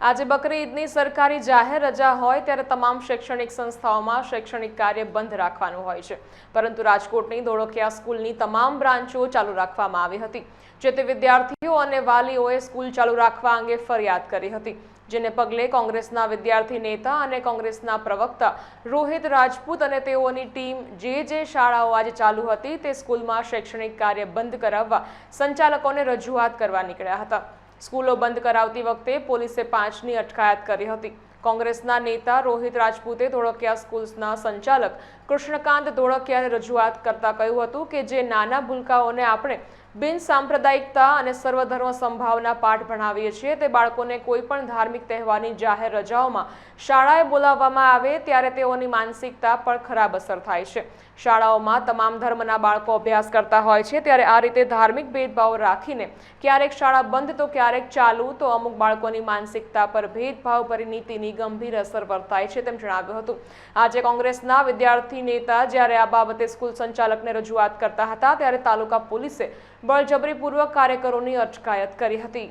આજે બકરી ઈદની સરકારી જાહેર રજા હોય ત્યારે તમામ શૈક્ષણિક સંસ્થાઓમાં શૈક્ષણિક કાર્ય બંધ રાખવાનું હોય છે. પરંતુ રાજકોટની ધોળકિયા સ્કૂલની તમામ બ્રાન્ચો ચાલુ રાખવામાં આવી હતી જે તે વિદ્યાર્થીઓ અને વાલીઓએ સ્કૂલ ચાલુ રાખવા અંગે ફરિયાદ કરી હતી. જેને પગલે કોંગ્રેસના વિદ્યાર્થી નેતા અને કોંગ્રેસના પ્રવક્તા રોહિત રાજપૂત અને તેઓની ટીમ જે જે શાળાઓ આજે ચાલુ હતી તે સ્કૂલમાં શૈક્ષણિક કાર્ય બંધ કરાવવા સંચાલકોને રજૂઆત કરવા નીકળ્યા હતા. સ્કૂલો બંધ કરાવતી વખતે પોલીસે પાંચની અટકાયત કરી હતી. કોંગ્રેસના નેતા રોહિત રાજપૂતે ધોળકિયા સ્કૂલ્સના સંચાલક કૃષ્ણકાંત ધોળકિયાને રજૂઆત કરતા કહ્યું હતું કે જે નાના ભૂલકાઓને આપણે બિન સાંપ્રદાયિકતા અને સર્વધર્મ સંભાવના પાઠ ભણાવીએ છીએ. તે બાળકોને કોઈ પણ ધાર્મિક તહેવારની જાહેર રજાઓમાં શાળાએ બોલાવવામાં આવે ત્યારે તેઓની માનસિકતા પર ખરાબ અસર થાય છે. શાળાઓમાં તમામ ધર્મના બાળકો અભ્યાસ કરતા હોય છે ત્યારે આ રીતે ધાર્મિક ભેદભાવ રાખીને ક્યારેક શાળા બંધ તો ક્યારેક ચાલુ તો અમુક બાળકોની માનસિકતા પર ભેદભાવ ભરી ગંભીર અસર વર્તાય છે તેમ જણાવ્યું હતું. આજે કોંગ્રેસના વિદ્યાર્થી નેતા જ્યારે આ બાબતે સ્કૂલ સંચાલકને રજૂઆત કરતા હતા ત્યારે તાલુકા પોલીસે બળજબરીપૂર્વક કાર્યકરોની અટકાયત કરી હતી.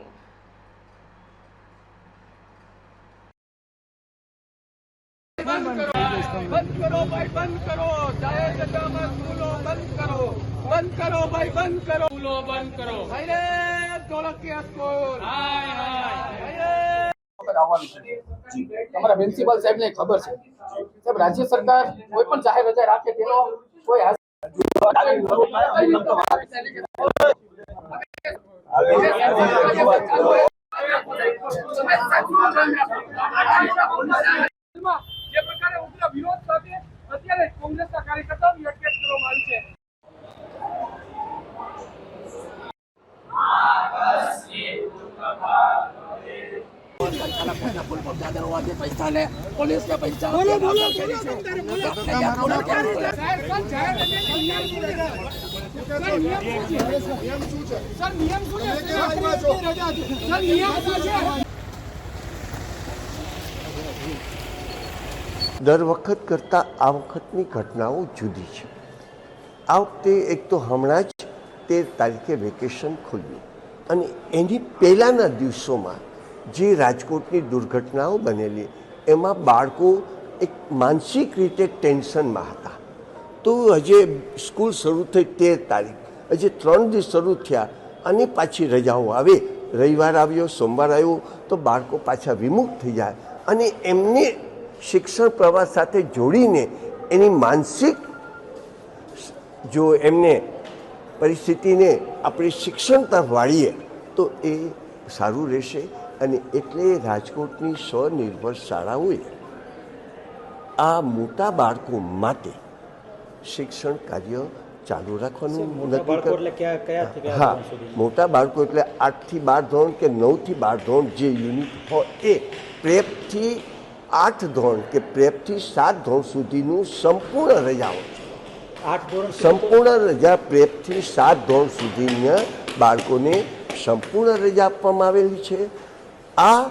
બંધ કરો ભાઈ બંધ કરો. જાહેર જગ્યામાં સ્કૂલો બંધ કરો. બંધ કરો ભાઈ બંધ કરો. સ્કૂલો બંધ કરો. ભાઈ ધોળકિયા સ્કૂલ. હાય હાય. વખત આવવાનું છે તમારા પ્રિન્સિપાલ સાહેબને ખબર છે. સાહેબ રાજ્ય સરકાર કોઈ પણ જાહેર રજા રાખે તેનો કોઈ જે પ્રકારે ઉગ્ર સાથે અત્યારે કોંગ્રેસના કાર્યકર્તાઓની અટકાયત કરવામાં આવી છે સર નિયમ શું છે. સર નિયમ શું છે? દર વખત કરતાં આ વખતની ઘટનાઓ જુદી છે. આ વખતે એક તો હમણાં જ તેર તારીખે વેકેશન ખુલ્યું અને એની પહેલાંના દિવસોમાં જે રાજકોટની દુર્ઘટનાઓ બનેલી, એમાં બાળકો એક માનસિક રીતે ટેન્શનમાં હતા. તો હજે સ્કૂલ શરૂ થઈ તેર તારીખ, હજી ત્રણ દિવસ શરૂ થયા અને પાછી રજાઓ આવે. રવિવાર આવ્યો, સોમવાર આવ્યો, તો બાળકો પાછા વિમુખ થઈ જાય અને એમને શિક્ષણ પ્રવાસ સાથે જોડીને એની માનસિક જો એમને પરિસ્થિતિને આપણે શિક્ષણ તરફ વાળીએ, તો એ સારું રહેશે. અને એટલે રાજકોટની સ્વનિર્ભર શાળાઓએ આ મોટા બાળકો માટે શિક્ષણ કાર્ય ચાલુ રાખવાનું નક્કી હા મોટા બાળકો એટલે આઠથી બાર ધોરણ કે નવથી બાર ધોરણ જે યુનિટ હોય એ પ્રેપથી આઠ ધોરણ કે પ્રેપથી સાત ધોરણ સુધીનું સંપૂર્ણ રજાઓ છે સંપૂર્ણ રજા પ્રેપથી સાત ધોરણ સુધીના બાળકોને સંપૂર્ણ રજા આપવામાં આવેલી છે. આ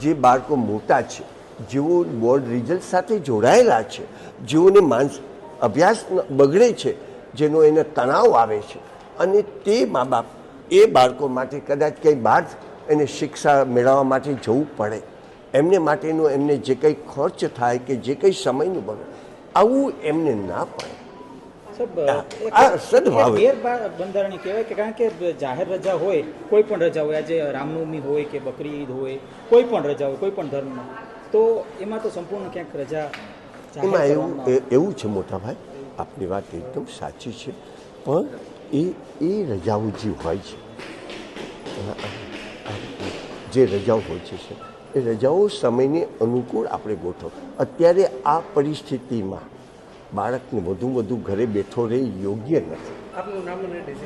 જે બાળકો મોટા છે, જેઓ બોર્ડ રિઝલ્ટ સાથે જોડાયેલા છે, જેઓને માનસ અભ્યાસ બગડે છે, જેનો એને તણાવ આવે છે અને તે મા બાપ એ બાળકો માટે કદાચ કંઈ બહાર એને શિક્ષા મેળવવા માટે જવું પડે. એમને માટેનું એમને જે કંઈ ખર્ચ થાય કે જે કંઈ સમયનું બને, આવું એમને ના પડે. સદભાવ. એક કહેવાય કે કારણ કે જાહેર રજા હોય કોઈ પણ રજા હોય આજે રામનવમી હોય કે બકરી ઈદ હોય કોઈ પણ રજા હોય કોઈ પણ ધર્મનો તો એમાં તો સંપૂર્ણ ક્યાંક રજા એમાં એવું એવું છે મોટા ભાઈ આપની વાત એકદમ સાચી છે પણ એ એ રજાઓ જે હોય છે જે રજાઓ હોય છે એ રજાઓ સમયને અનુકૂળ આપણે ગોઠવ. અત્યારે આ પરિસ્થિતિમાં બાળકને વધુ વધુ ઘરે બેઠો રહે યોગ્ય નથી.